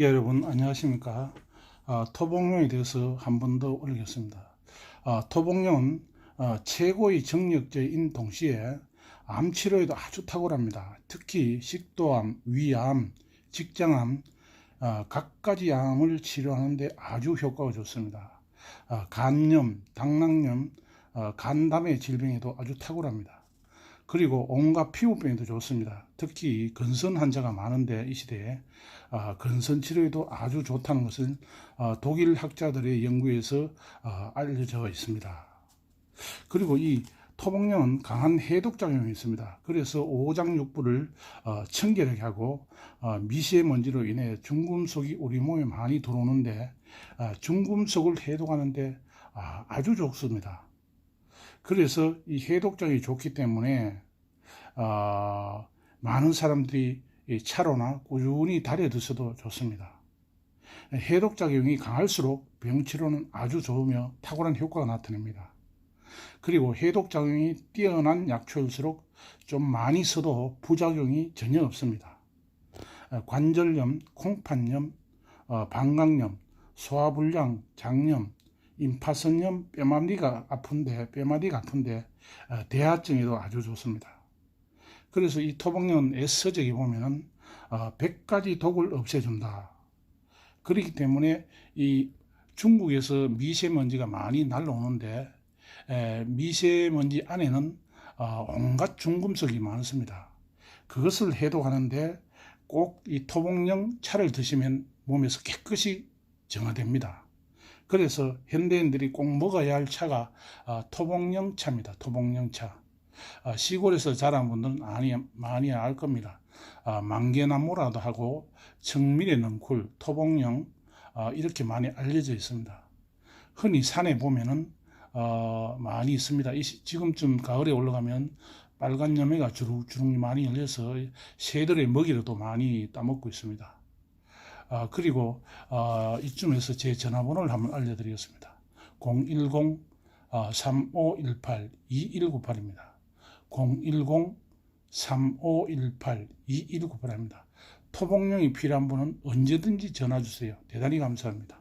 예, 여러분 안녕하십니까? 아, 토복령에 대해서 한 번 더 올리겠습니다. 아, 토복령은 아, 최고의 정력제인 동시에 암 치료에도 아주 탁월합니다. 특히 식도암, 위암, 직장암 아, 각가지 암을 치료하는데 아주 효과가 좋습니다. 아, 간염, 당낭염, 아, 간담의 질병에도 아주 탁월합니다 그리고 온갖 피부병에도 좋습니다. 특히 근선 환자가 많은데 이 시대에 아, 근선 치료에도 아주 좋다는 것은 아, 독일 학자들의 연구에서 아, 알려져 있습니다. 그리고 이 토복령은 강한 해독 작용이 있습니다. 그래서 오장육부를 어, 청결하게 하고 어, 미세먼지로 인해 중금속이 우리 몸에 많이 들어오는데 아, 중금속을 해독하는데 아, 아주 좋습니다. 그래서 이 해독작용이 좋기 때문에 어, 많은 사람들이 이 차로나 꾸준히 달여 드셔도 좋습니다. 해독작용이 강할수록 병치료는 아주 좋으며 탁월한 효과가 나타납니다. 그리고 해독작용이 뛰어난 약초일수록 좀 많이 써도 부작용이 전혀 없습니다. 어, 관절염, 콩팥염, 어, 방광염, 소화불량, 장염, 임파선염, 뼈마디가 아픈데 뼈마디가 아픈데 어, 대하증에도 아주 좋습니다. 그래서 이 토복령은 S적이 보면은 어, 100가지 독을 없애준다. 그렇기 때문에 이 중국에서 미세먼지가 많이 날라오는데 에, 미세먼지 안에는 어, 온갖 중금속이 많습니다. 그것을 해독하는데 꼭 이 토복령 차를 드시면 몸에서 깨끗이 정화됩니다. 그래서 현대인들이 꼭 먹어야 할 차가 아, 토복령 차입니다. 토복령 차. 아, 시골에서 자란 분들은 많이, 많이 알 겁니다. 아, 만개나무라도 하고 청밀의 능쿨, 토복령 아, 이렇게 많이 알려져 있습니다. 흔히 산에 보면은 어, 많이 있습니다. 지금쯤 가을에 올라가면 빨간 열매가 주룩주룩 많이 열려서 새들의 먹이로도 많이 따먹고 있습니다. 아, 그리고 아, 이쯤에서 제 전화번호를 한번 알려드리겠습니다. 010-3518-2198입니다. 010-3518-2198입니다. 토복령이 필요한 분은 언제든지 전화 주세요. 대단히 감사합니다.